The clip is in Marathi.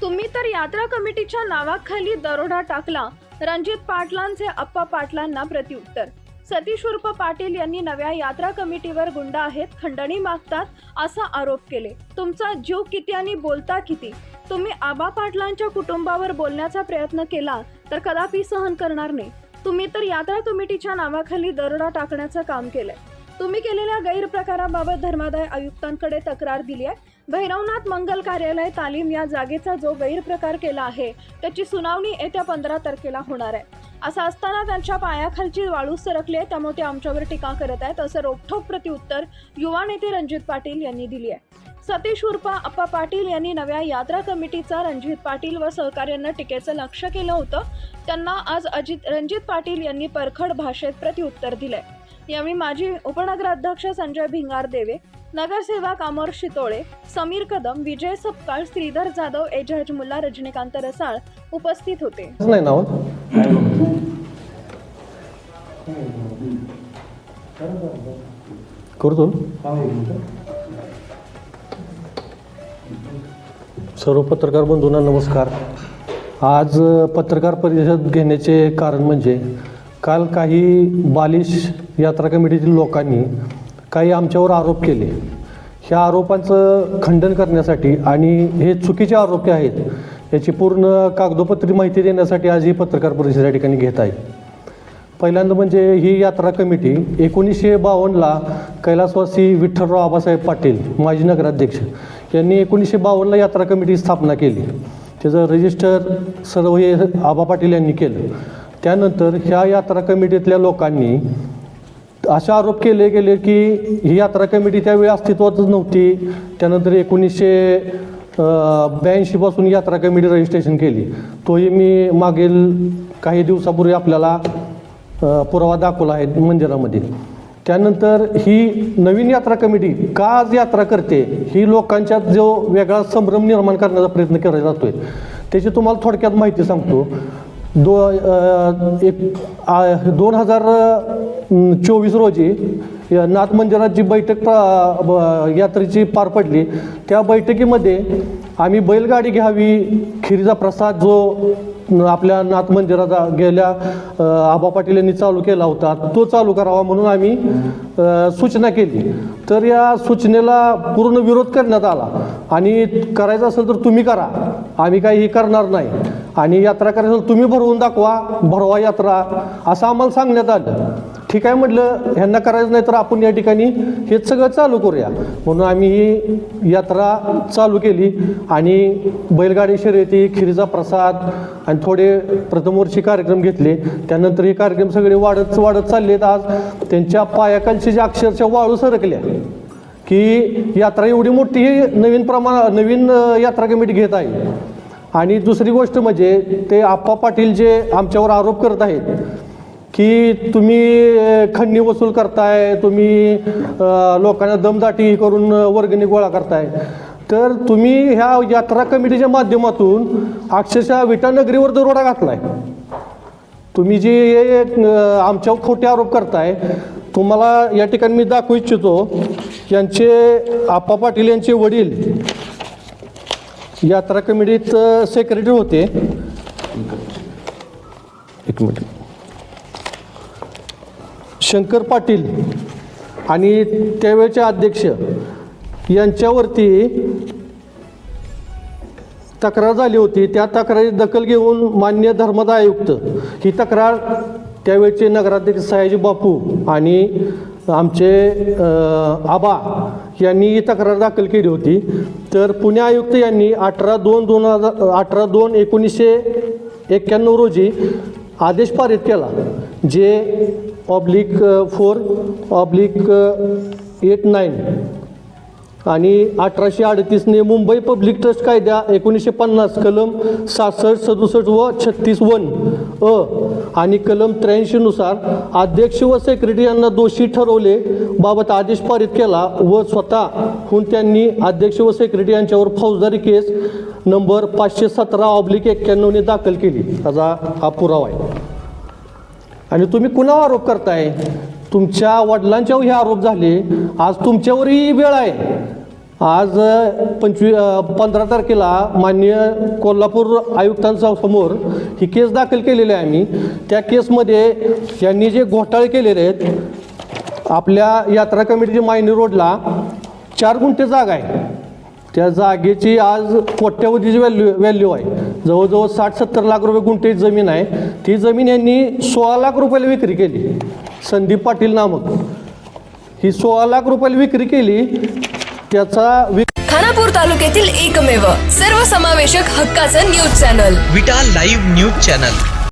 तुम्ही तर यात्रा कमिटीच्या नावाखाली दरोडा टाकला. रणजित पाटलांचे अप्पा पाटलांना प्रत्युत्तर. सतीश उर्फ पाटील यांनी नव्या यात्रा कमिटीवर गुंड आहेत खंडणी मागतात असा आरोप केले. तुमचा जीव किती आणि बोलता किती? तुम्ही आबा पाटलांच्या कुटुंबावर बोलण्याचा प्रयत्न केला तर कदापि सहन करणार नाही. तुम्ही तर यात्रा कमिटीच्या नावाखाली दरोडा टाकण्याचं काम केलंय. तुम्ही केलेल्या गैरप्रकाराबाबत धर्मादाय आयुक्तांकडे तक्रार दिली आहे भैरवनाथ मंगल कार्यालय तालीम या जागेचा जो गैरप्रकार केला आहे त्याची सुनावणी येत्या पंधरा तारखेला होणार आहे. असं असताना त्यांच्या पायाखालची वाळू सरकली आहे त्यामुळे ते आमच्यावर टीका करत आहेत असं रोखठोक प्रत्युत्तर युवा नेते रणजित पाटील यांनी दिली आहे. सतीश उर्फा अप्पा पाटील यांनी नव्या यात्रा कमिटीचा रणजित पाटील व सहकार्यांना टीकेचं लक्ष केलं होतं. त्यांना आज अजित रणजित पाटील यांनी परखड भाषेत प्रत्युत्तर दिलंय. यावेळी माजी उपनगराध्यक्ष संजय भिंगार देवे नगरसेवक अमर शितोळे समीर कदम विजय सपकाळ श्रीधर जाधव एजाज मुल्ला रजनीकांत रसाळ उपस्थित होते. नाही ना करतो. सर्व पत्रकार बंधूंना नमस्कार. आज पत्रकार परिषद घेण्याचे कारण म्हणजे काल काही बालिश यात्रा कमिटीतील लोकांनी काही आमच्यावर आरोप केले. ह्या आरोपांचं खंडन करण्यासाठी आणि हे चुकीचे आरोप आहेत याची पूर्ण कागदोपत्री माहिती देण्यासाठी आज ही पत्रकार परिषद या ठिकाणी घेत आहे. पहिल्यांदा म्हणजे ही यात्रा कमिटी एकोणीसशे बावन्नला कैलासवासी विठ्ठलराव आबासाहेब पाटील माजी नगराध्यक्ष यांनी एकोणीसशे बावन्नला यात्रा कमिटी स्थापना केली. त्याचं रजिस्टर सर्व हे आबा पाटील यांनी केलं. त्यानंतर ह्या यात्रा कमिटीतल्या लोकांनी असे आरोप केले गेले की ही यात्रा कमिटी त्यावेळी अस्तित्वातच नव्हती. त्यानंतर एकोणीसशे ब्याऐंशीपासून यात्रा कमिटी रजिस्ट्रेशन केली. तोही मी मागील काही दिवसापूर्वी आपल्याला पुरावा दाखवला आहे मंदिरामध्ये. त्यानंतर ही नवीन यात्रा कमिटी का आज यात्रा करते ही लोकांच्यात जो वेगळा संभ्रम निर्माण करण्याचा प्रयत्न केला जातो आहे त्याची तुम्हाला थोडक्यात माहिती सांगतो. दो एक दोन हजार चोवीस रोजी या नाथ मंदिरात जी बैठक ब- यात्रेची पार पडली त्या बैठकीमध्ये आम्ही बैलगाडी घ्यावी खिरीचा प्रसाद जो आपल्या नाथ मंदिराचा गेल्या आबा पाटील यांनी चालू केला होता तो चालू करावा म्हणून आम्ही सूचना केली. तर या सूचनेला पूर्ण विरोध करण्यात आला. आणि करायचं असेल तर तुम्ही करा. आम्ही काही हे करणार नाही. आणि यात्रा करायचं तुम्ही भरवून दाखवा भरवा यात्रा असं आम्हाला सांगण्यात आलं. ठीक आहे म्हटलं ह्यांना करायचं नाही तर आपण या ठिकाणी हे सगळं चालू करूया. म्हणून आम्ही ही यात्रा चालू केली आणि बैलगाडी शर्यती खिरीचा प्रसाद आणि थोडे प्रथमवर्षी कार्यक्रम घेतले. त्यानंतर हे कार्यक्रम सगळे वाढत वाढत चाललेत. आज त्यांच्या पायाखालचे जे अक्षरशः वाळू सरकल्या की यात्रा एवढी मोठी ही नवीन प्रमाण नवीन यात्रा कमिटी घेत आहे. आणि दुसरी गोष्ट म्हणजे ते आप्पा पाटील जे आमच्यावर आरोप करत आहेत की तुम्ही खंडणी वसूल करताय तुम्ही लोकांना दमदाटी करून वर्गणी गोळा करताय. तर तुम्ही ह्या यात्रा कमिटीच्या माध्यमातून अक्षरशः विटानगरीवर दरोडा घातलाय. तुम्ही जे आमच्यावर खोटे आरोप करताय तुम्हाला या ठिकाणी मी दाखवू इच्छितो यांचे आप्पा पाटील यांचे वडील यात्रा कमिटीत सेक्रेटरी होते. एक मिनिट. शंकर पाटील आणि त्यावेळेचे अध्यक्ष यांच्यावरती तक्रार झाली होती. त्या तक्रारी दखल घेऊन मान्य धर्मदा आयुक्त ही तक्रार त्यावेळचे नगराध्यक्ष सयाजी बापू आणि आमचे आबा यांनी ही तक्रार दाखल केली होती. तर पुणे आयुक्त यांनी अठरा दोन दोन हजार अठरा दोन एकोणीसशे एक्क्याण्णव रोजी आदेश पारित केला जे oblique four oblique eight nine आणि अठराशे अडतीसने मुंबई पब्लिक ट्रस्ट कायद्या एकोणीसशे पन्नास कलम सहासष्ट सदुसष्ट व छत्तीस वन अ आणि कलम त्र्याऐंशीनुसार अध्यक्ष व सेक्रेटरी यांना दोषी ठरवले बाबत आदेश पारित केला व स्वतःहून त्यांनी अध्यक्ष व सेक्रेटरी यांच्यावर फौजदारी केस नंबर पाचशे सतरा ऑब्लिक एक्क्याण्णवने दाखल केली. त्याचा हा पुरावा आहे. आणि तुम्ही कुणावर आरोप करताय? तुमच्या वडिलांच्यावर हे आरोप झाले. आज तुमच्यावरही वेळ आहे. आज पंचवी पंधरा तारखेला माननीय कोल्हापूर आयुक्तांसमोर ही केस दाखल केलेली आहे आम्ही. त्या केसमध्ये यांनी जे घोटाळे केलेले आहेत आपल्या यात्रा कमिटीच्या मायनी रोडला चार गुंठे जागा आहे. त्या जागेची आज कोट्यवधीची व्हॅल्यू व्हॅल्यू आहे. जवळजवळ साठ सत्तर लाख रुपये गुंठे जमीन आहे. ती जमीन यांनी सोळा लाख रुपयाला विक्री केली. संदीप पाटील नामक. ही सोळा लाख रुपयाला विक्री केली त्याचा वि खानापूर तालुक्यातील एकमेव सर्वसमावेशक हक्काचं news channel Vita live news channel.